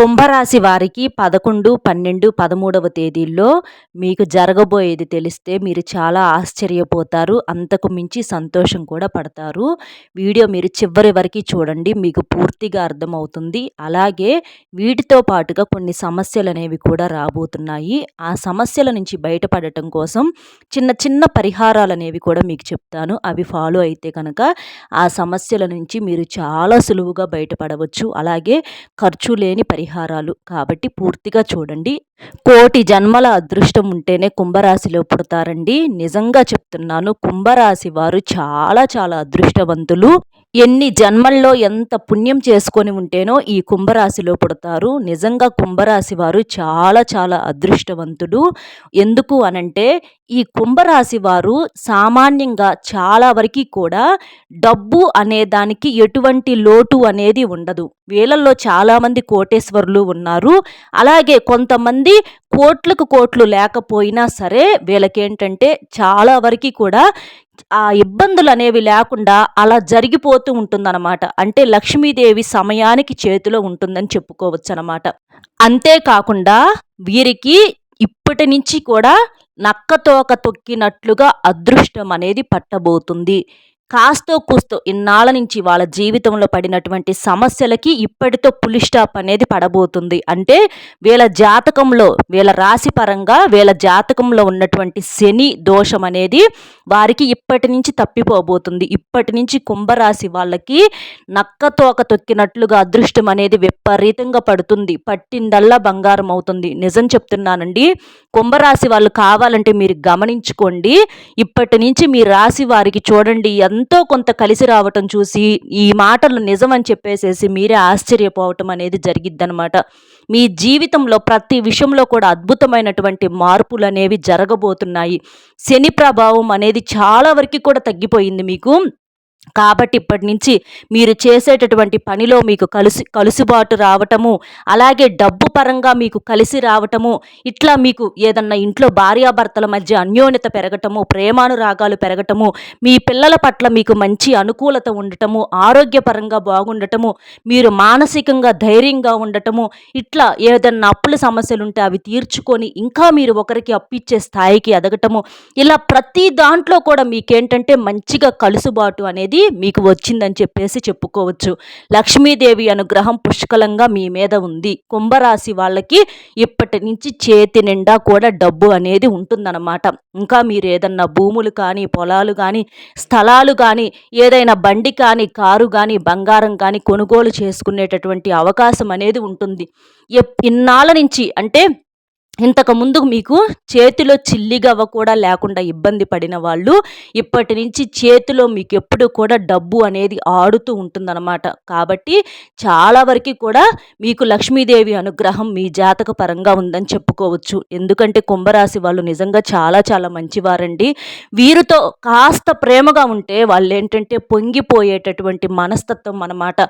కుంభరాశి వారికి పదకొండు పన్నెండు పదమూడవ తేదీల్లో మీకు జరగబోయేది తెలిస్తే మీరు చాలా ఆశ్చర్యపోతారు అంతకు మించి సంతోషం కూడా పడతారు. వీడియో మీరు చివరి వరకు చూడండి మీకు పూర్తిగా అర్థమవుతుంది. అలాగే వీటితో పాటుగా కొన్ని సమస్యలు అనేవి కూడా రాబోతున్నాయి. ఆ సమస్యల నుంచి బయటపడటం కోసం చిన్న చిన్న పరిహారాలు అనేవి కూడా మీకు చెప్తాను. అవి ఫాలో అయితే కనుక ఆ సమస్యల నుంచి మీరు చాలా సులువుగా బయటపడవచ్చు. అలాగే ఖర్చు లేని పరిహారాలు. కాబట్టి పూర్తిగా చూడండి. కోటి జన్మల అదృష్టం ఉంటేనే కుంభరాశిలో పుడతారండి. నిజంగా చెప్తున్నాను కుంభరాశి వారు చాలా చాలా అదృష్టవంతులు. ఎన్ని జన్మల్లో ఎంత పుణ్యం చేసుకొని ఉంటేనో ఈ కుంభరాశిలో పుడతారు. నిజంగా కుంభరాశి వారు చాలా చాలా అదృష్టవంతుడు. ఎందుకు అనంటే ఈ కుంభరాశి వారు సామాన్యంగా చాలా వరకు కూడా డబ్బు అనే దానికి ఎటువంటి లోటు అనేది ఉండదు. వీళ్ళల్లో చాలామంది కోటేశ్వరులు ఉన్నారు. అలాగే కొంతమంది కోట్లకు కోట్లు లేకపోయినా సరే వీళ్ళకేంటంటే చాలా వరకు కూడా ఆ ఇబ్బందులు అనేవి లేకుండా అలా జరిగిపోతూ ఉంటుందన్నమాట. అంటే లక్ష్మీదేవి సమయానికి చేతిలో ఉంటుందని చెప్పుకోవచ్చు అనమాట అంతేకాకుండా వీరికి ఇప్పటి నుంచి కూడా నక్కతోక తొక్కినట్లుగా అదృష్టం అనేది పట్టబోతుంది. కాస్తో కూస్తో ఇన్నాళ్ళ నుంచి వాళ్ళ జీవితంలో పడినటువంటి సమస్యలకి ఇప్పటితో పులి స్టాప్ అనేది పడబోతుంది. అంటే వీళ్ళ జాతకంలో వీళ్ళ రాశి పరంగా వీళ్ళ జాతకంలో ఉన్నటువంటి శని దోషం అనేది వారికి ఇప్పటి నుంచి తప్పిపోబోతుంది. ఇప్పటి నుంచి కుంభరాశి వాళ్ళకి నక్క తోక తొక్కినట్లుగా అదృష్టం అనేది విపరీతంగా పడుతుంది. పట్టిందల్లా బంగారం అవుతుంది. నిజం చెప్తున్నానండి. కుంభరాశి వాళ్ళు కావాలంటే మీరు గమనించుకోండి. ఇప్పటి నుంచి మీ రాశి వారికి చూడండి ఎంత ఎంతో కొంత కలిసి రావటం చూసి ఈ మాటలు నిజమని చెప్పేసేసి మీరే ఆశ్చర్యపోవటం అనేది జరిగిద్దనమాట మీ జీవితంలో ప్రతి విషయంలో కూడా అద్భుతమైనటువంటి మార్పులు అనేవి జరగబోతున్నాయి. శని ప్రభావం అనేది చాలా వరకు కూడా తగ్గిపోయింది మీకు. కాబట్టి ఇప్పటి నుంచి మీరు చేసేటటువంటి పనిలో మీకు కలిసి కలుసుబాటు రావటము అలాగే డబ్బు పరంగా మీకు కలిసి రావటము ఇట్లా మీకు ఏదన్నా ఇంట్లో భార్యాభర్తల మధ్య అన్యోన్యత పెరగటము ప్రేమానురాగాలు పెరగటము మీ పిల్లల పట్ల మీకు మంచి అనుకూలత ఉండటము ఆరోగ్యపరంగా బాగుండటము మీరు మానసికంగా ధైర్యంగా ఉండటము ఇట్లా ఏదన్నా అప్పుల సమస్యలు ఉంటే అవి తీర్చుకొని ఇంకా మీరు ఒకరికి అప్పిచ్చే స్థాయికి ఎదగటము ఇలా ప్రతి దాంట్లో కూడా మీకేంటంటే మంచిగా కలుసుబాటు అనేది మీకు వచ్చిందని చెప్పేసి చెప్పుకోవచ్చు. లక్ష్మీదేవి అనుగ్రహం పుష్కలంగా మీ మీద ఉంది. కుంభరాశి వాళ్ళకి ఇప్పటి నుంచి చేతి నిండా కూడా డబ్బు అనేది ఉంటుందన్నమాట. ఇంకా మీరు ఏదన్నా భూములు కానీ పొలాలు కానీ స్థలాలు కానీ ఏదైనా బండి కానీ కారు కానీ బంగారం కానీ కొనుగోలు చేసుకునేటటువంటి అవకాశం అనేది ఉంటుంది. ఇన్నాళ్ళ నుంచి అంటే ఇంతకుముందు మీకు చేతిలో చిల్లిగవ్వ కూడా లేకుండా ఇబ్బంది పడిన వాళ్ళు ఇప్పటి నుంచి చేతిలో మీకు ఎప్పుడు కూడా డబ్బు అనేది ఆడుతూ ఉంటుందన్నమాట. కాబట్టి చాలా వరకు కూడా మీకు లక్ష్మీదేవి అనుగ్రహం మీ జాతక పరంగా ఉందని చెప్పుకోవచ్చు. ఎందుకంటే కుంభరాశి వాళ్ళు నిజంగా చాలా చాలా మంచివారండి. వీరితో కాస్త ప్రేమగా ఉంటే వాళ్ళు ఏంటంటే పొంగిపోయేటటువంటి మనస్తత్వం అన్నమాట.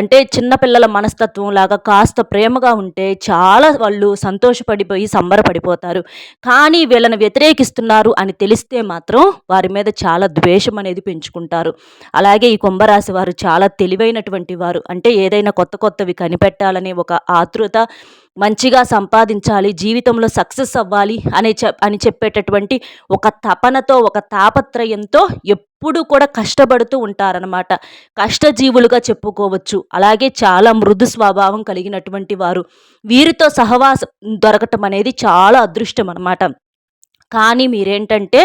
అంటే చిన్నపిల్లల మనస్తత్వం లాగా కాస్త ప్రేమగా ఉంటే చాలా వాళ్ళు సంతోషపడిపోయి సంబరపడిపోతారు. కానీ వీళ్ళని వ్యతిరేకిస్తున్నారు అని తెలిస్తే మాత్రం వారి మీద చాలా ద్వేషం అనేది పెంచుకుంటారు. అలాగే ఈ కుంభరాశి వారు చాలా తెలివైనటువంటి వారు. అంటే ఏదైనా కొత్త కొత్తవి కనిపెట్టాలని ఒక ఆతృత మంచిగా సంపాదించాలి జీవితంలో సక్సెస్ అవ్వాలి అనే అని చెప్పేటటువంటి ఒక తపనతో ఒక తాపత్రయంతో ఎప్పుడు కూడా కష్టపడుతూ ఉంటారనమాట కష్టజీవులుగా చెప్పుకోవచ్చు. అలాగే చాలా మృదు స్వభావం కలిగినటువంటి వారు. వీరితో సహవాసం దొరకటం అనేది చాలా అదృష్టం అనమాట కానీ మీరేంటంటే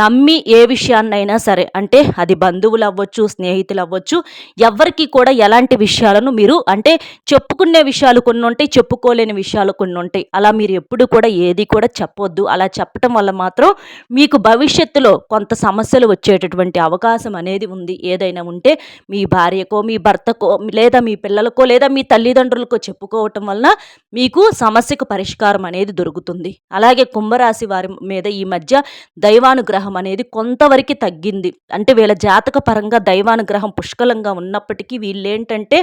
నమ్మి ఏ విషయాన్నైనా సరే అంటే అది బంధువులు అవ్వచ్చు స్నేహితులు అవ్వచ్చు ఎవరికి కూడా ఎలాంటి విషయాలను మీరు అంటే చెప్పుకునే విషయాలు కొన్ని ఉంటాయి చెప్పుకోలేని విషయాలు కొన్ని ఉంటాయి. అలా మీరు ఎప్పుడు కూడా ఏది కూడా చెప్పొద్దు. అలా చెప్పటం వల్ల మాత్రం మీకు భవిష్యత్తులో కొంత సమస్యలు వచ్చేటటువంటి అవకాశం అనేది ఉంది. ఏదైనా ఉంటే మీ భార్యకో మీ భర్తకో లేదా మీ పిల్లలకో లేదా మీ తల్లిదండ్రులకో చెప్పుకోవటం వలన మీకు సమస్యకు పరిష్కారం అనేది దొరుకుతుంది. అలాగే కుంభరాశి వారి మీద ఈ మధ్య దైవానుగ్రహం అనేది కొంతవరకు తగ్గింది. అంటే వీళ్ళ జాతక పరంగా దైవానుగ్రహం పుష్కలంగా ఉన్నప్పటికీ వీళ్ళేంటంటే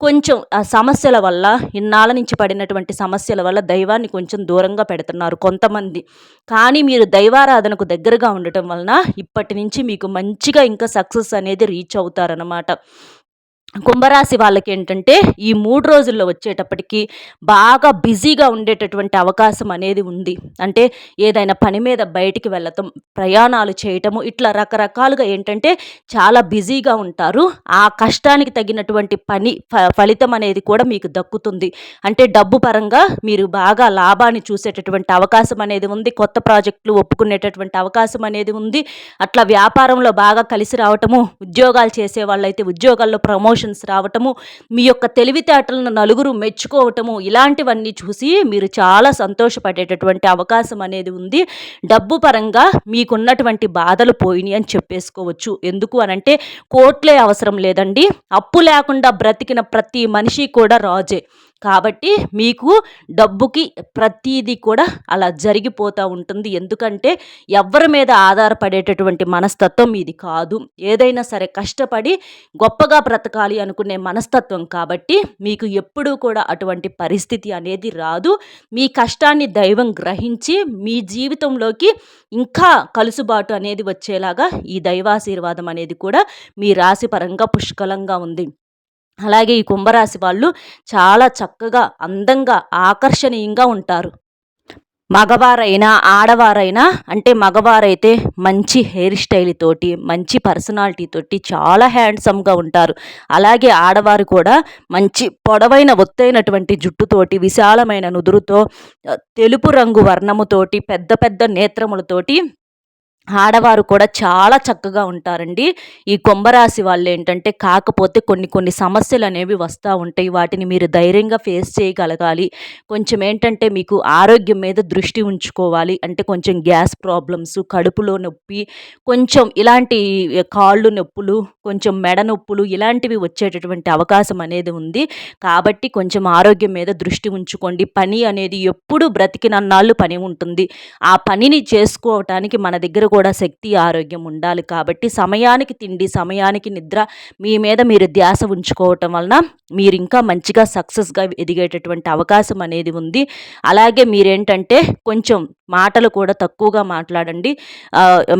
కొంచెం ఆ సమస్యల వల్ల ఇన్నాళ్ళ నుంచి పడినటువంటి సమస్యల వల్ల దైవాన్ని కొంచెం దూరంగా పెడుతున్నారు కొంతమంది. కానీ మీరు దైవారాధనకు దగ్గరగా ఉండటం వలన ఇప్పటి నుంచి మీకు మంచిగా ఇంకా సక్సెస్ అనేది రీచ్ అవుతారనమాట కుంభరాశి వాళ్ళకి ఏంటంటే ఈ మూడు రోజుల్లో వచ్చేటప్పటికి బాగా బిజీగా ఉండేటటువంటి అవకాశం అనేది ఉంది. అంటే ఏదైనా పని మీద బయటికి వెళ్ళటం ప్రయాణాలు చేయటము ఇట్లా రకరకాలుగా ఏంటంటే చాలా బిజీగా ఉంటారు. ఆ కష్టానికి తగినటువంటి పని ఫలితం అనేది కూడా మీకు దక్కుతుంది. అంటే డబ్బు పరంగా మీరు బాగా లాభాన్ని చూసేటటువంటి అవకాశం అనేది ఉంది. కొత్త ప్రాజెక్టులు ఒప్పుకునేటటువంటి అవకాశం అనేది ఉంది. అట్లా వ్యాపారంలో బాగా కలిసి రావటము ఉద్యోగాలు చేసే వాళ్ళైతే ఉద్యోగాల్లో ప్రమోషన్ ప్రమోషన్స్ రావటము మీ యొక్క తెలివితేటలను నలుగురు మెచ్చుకోవటము ఇలాంటివన్నీ చూసి మీరు చాలా సంతోషపడేటటువంటి అవకాశం అనేది ఉంది. డబ్బు పరంగా మీకున్నటువంటి బాధలు పోయినాయి అని చెప్పేసుకోవచ్చు. ఎందుకు అనంటే కోట్లే అవసరం లేదండి. అప్పు లేకుండా బ్రతికిన ప్రతి మనిషి కూడా రాజే. కాబట్టి మీకు డబ్బుకి ప్రతీది కూడా అలా జరిగిపోతూ ఉంటుంది. ఎందుకంటే ఎవరి మీద ఆధారపడేటటువంటి మనస్తత్వం ఇది కాదు. ఏదైనా సరే కష్టపడి గొప్పగా బ్రతకాలి అనుకునే మనస్తత్వం కాబట్టి మీకు ఎప్పుడూ కూడా అటువంటి పరిస్థితి అనేది రాదు. మీ కష్టాన్ని దైవం గ్రహించి మీ జీవితంలోకి ఇంకా కలుసుబాటు అనేది వచ్చేలాగా ఈ దైవాశీర్వాదం అనేది కూడా మీ రాశి పరంగా పుష్కలంగా ఉంది. అలాగే ఈ కుంభరాశి వాళ్ళు చాలా చక్కగా అందంగా ఆకర్షణీయంగా ఉంటారు. మగవారైనా ఆడవారైనా అంటే మగవారైతే మంచి హెయిర్ స్టైల్ తోటి మంచి పర్సనాలిటీ తోటి చాలా హ్యాండ్సమ్గా ఉంటారు. అలాగే ఆడవారు కూడా మంచి పొడవైన ఒత్తైనటువంటి జుట్టుతోటి విశాలమైన నుదురుతో తెలుపు రంగు వర్ణముతోటి పెద్ద పెద్ద నేత్రములతోటి ఆడవారు కూడా చాలా చక్కగా ఉంటారండి. ఈ కుంభరాశి వాళ్ళు ఏంటంటే కాకపోతే కొన్ని కొన్ని సమస్యలు అనేవి వస్తూ ఉంటాయి. వాటిని మీరు ధైర్యంగా ఫేస్ చేయగలగాలి. కొంచెం ఏంటంటే మీకు ఆరోగ్యం మీద దృష్టి ఉంచుకోవాలి. అంటే కొంచెం గ్యాస్ ప్రాబ్లమ్స్ కడుపులో నొప్పి కొంచెం ఇలాంటి కాళ్ళు నొప్పులు కొంచెం మెడ నొప్పులు ఇలాంటివి వచ్చేటటువంటి అవకాశం అనేది ఉంది. కాబట్టి కొంచెం ఆరోగ్యం మీద దృష్టి ఉంచుకోండి. పని అనేది ఎప్పుడు బ్రతికినన్నాళ్ళు పని ఉంటుంది. ఆ పనిని చేసుకోవటానికి మన దగ్గర కూడా శక్తి ఆరోగ్యం ఉండాలి కాబట్టి సమయానికి తిండి సమయానికి నిద్ర మీ మీద మీరు ధ్యాస ఉంచుకోవటం వలన మీరు ఇంకా మంచిగా సక్సెస్గా ఎదిగేటటువంటి అవకాశం అనేది ఉంది. అలాగే మీరేంటంటే కొంచెం మాటలు కూడా తక్కువగా మాట్లాడండి.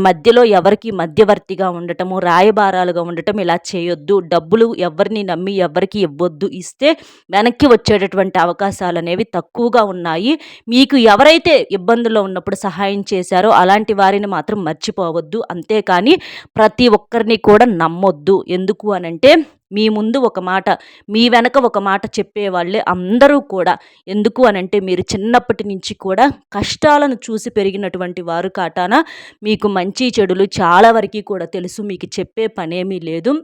మధ్యలో ఎవరికి మధ్యవర్తిగా ఉండటము రాయబారాలుగా ఉండటం ఇలా చేయొద్దు. డబ్బులు ఎవరిని నమ్మి ఎవరికి ఇవ్వద్దు. ఇస్తే వెనక్కి వచ్చేటటువంటి అవకాశాలు అనేవి తక్కువగా ఉన్నాయి. మీకు ఎవరైతే ఇబ్బందుల్లో ఉన్నప్పుడు సహాయం చేశారో అలాంటి వారిని మాత్రం మర్చిపోవద్దు. అంతేకాని ప్రతి ఒక్కరిని కూడా నమ్మొద్దు. ఎందుకు అనంటే మీ ముందు ఒక మాట మీ వెనక ఒక మాట చెప్పేవాళ్ళే అందరూ కూడా. ఎందుకు అనంటే మీరు చిన్నప్పటి నుంచి కూడా కష్టాలను చూసి పెరిగినటువంటి వారు కాటాన మీకు మంచి చెడులు చాలా వరకు కూడా తెలుసు. మీకు చెప్పే పనేమీ లేదు.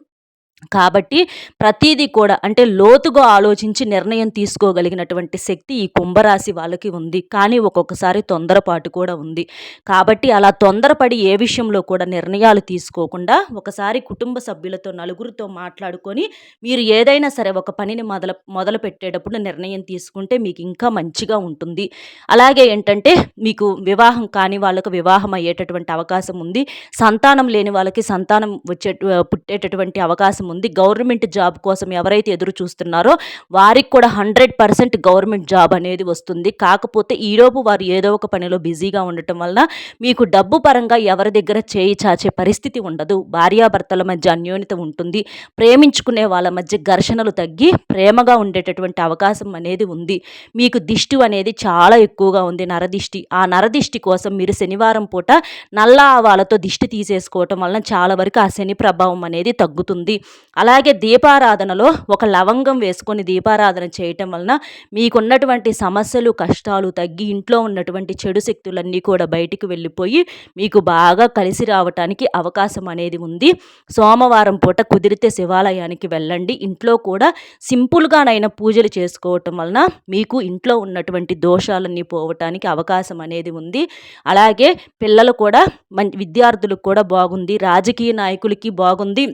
కాబట్టి ప్రతిదీ కూడా అంటే లోతుగా ఆలోచించి నిర్ణయం తీసుకోగలిగినటువంటి శక్తి ఈ కుంభరాశి వాళ్ళకి ఉంది. కానీ ఒక్కొక్కసారి తొందరపాటు కూడా ఉంది. కాబట్టి అలా తొందరపడి ఏ విషయంలో కూడా నిర్ణయాలు తీసుకోకుండా ఒకసారి కుటుంబ సభ్యులతో నలుగురితో మాట్లాడుకొని మీరు ఏదైనా సరే ఒక పనిని మొదల మొదలు పెట్టేటప్పుడు నిర్ణయం తీసుకుంటే మీకు ఇంకా మంచిగా ఉంటుంది. అలాగే ఏంటంటే మీకు వివాహం కాని వాళ్ళకు వివాహం అయ్యేటటువంటి అవకాశం ఉంది. సంతానం లేని వాళ్ళకి సంతానం వచ్చే పుట్టేటటువంటి అవకాశం ఉంది. గవర్నమెంట్ జాబ్ కోసం ఎవరైతే ఎదురు చూస్తున్నారో వారికి కూడా హండ్రెడ్ పర్సెంట్ గవర్నమెంట్ జాబ్ అనేది వస్తుంది. కాకపోతే ఈలోపు వారు ఏదో ఒక పనిలో బిజీగా ఉండటం వలన మీకు డబ్బు పరంగా ఎవరి దగ్గర చేయి చాచే పరిస్థితి ఉండదు. భార్యాభర్తల మధ్య అన్యోన్యత ఉంటుంది. ప్రేమించుకునే వాళ్ళ మధ్య ఘర్షణలు తగ్గి ప్రేమగా ఉండేటటువంటి అవకాశం అనేది ఉంది. మీకు దిష్టి అనేది చాలా ఎక్కువగా ఉంది. నరదిష్టి. ఆ నరదిష్టి కోసం మీరు శనివారం పూట నల్ల ఆవాలతో దిష్టి తీసేసుకోవటం వలన చాలా వరకు ఆ శని ప్రభావం అనేది తగ్గుతుంది. అలాగే దీపారాధనలో ఒక లవంగం వేసుకొని దీపారాధన చేయటం వలన మీకున్నటువంటి సమస్యలు కష్టాలు తగ్గి ఇంట్లో ఉన్నటువంటి చెడు శక్తులన్నీ కూడా బయటికి వెళ్ళిపోయి మీకు బాగా కలిసి రావటానికి అవకాశం అనేది ఉంది. సోమవారం పూట కుదిరితే శివాలయానికి వెళ్ళండి. ఇంట్లో కూడా సింపుల్గానైనా పూజలు చేసుకోవటం వలన మీకు ఇంట్లో ఉన్నటువంటి దోషాలన్నీ పోవటానికి అవకాశం అనేది ఉంది. అలాగే పిల్లలు కూడా మంచి విద్యార్థులకు కూడా బాగుంది. రాజకీయ నాయకులకి బాగుంది.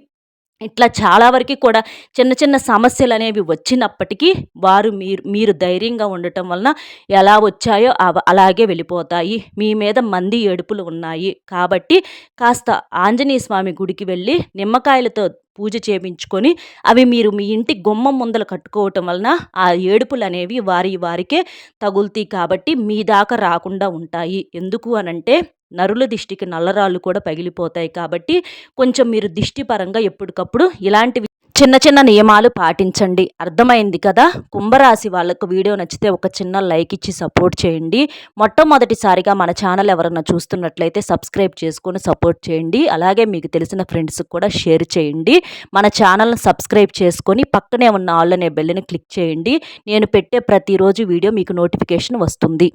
ఇట్లా చాలా వరకు కూడా చిన్న చిన్న సమస్యలు అనేవి వచ్చినప్పటికీ వారు మీరు మీరు ధైర్యంగా ఉండటం వలన ఎలా వచ్చాయో అలాగే వెళ్ళిపోతాయి. మీ మీద మంది ఏడుపులు ఉన్నాయి. కాబట్టి కాస్త ఆంజనేయ స్వామి గుడికి వెళ్ళి నిమ్మకాయలతో పూజ చేయించుకొని అవి మీరు మీ ఇంటి గుమ్మం ముందల కట్టుకోవటం వలన ఆ ఏడుపులు అనేవి వారి వారికే తగులుతాయి. కాబట్టి మీ దాకా రాకుండా ఉంటాయి. ఎందుకు అనంటే నరుల దిష్టికి నల్లరాళ్ళు కూడా పగిలిపోతాయి కాబట్టి కొంచెం మీరు దిష్టి పరంగా ఎప్పటికప్పుడు ఇలాంటివి చిన్న చిన్న నియమాలు పాటించండి. అర్థమైంది కదా? కుంభరాశి వాళ్ళకు వీడియో నచ్చితే ఒక చిన్న లైక్ ఇచ్చి సపోర్ట్ చేయండి. మొట్టమొదటిసారిగా మన ఛానల్ ఎవరన్నా చూస్తున్నట్లయితే సబ్స్క్రైబ్ చేసుకొని సపోర్ట్ చేయండి. అలాగే మీకు తెలిసిన ఫ్రెండ్స్కి కూడా షేర్ చేయండి. మన ఛానల్ని సబ్స్క్రైబ్ చేసుకొని పక్కనే ఉన్న ఆల్ అనే బెల్ని క్లిక్ చేయండి. నేను పెట్టే ప్రతిరోజు వీడియో మీకు నోటిఫికేషన్ వస్తుంది.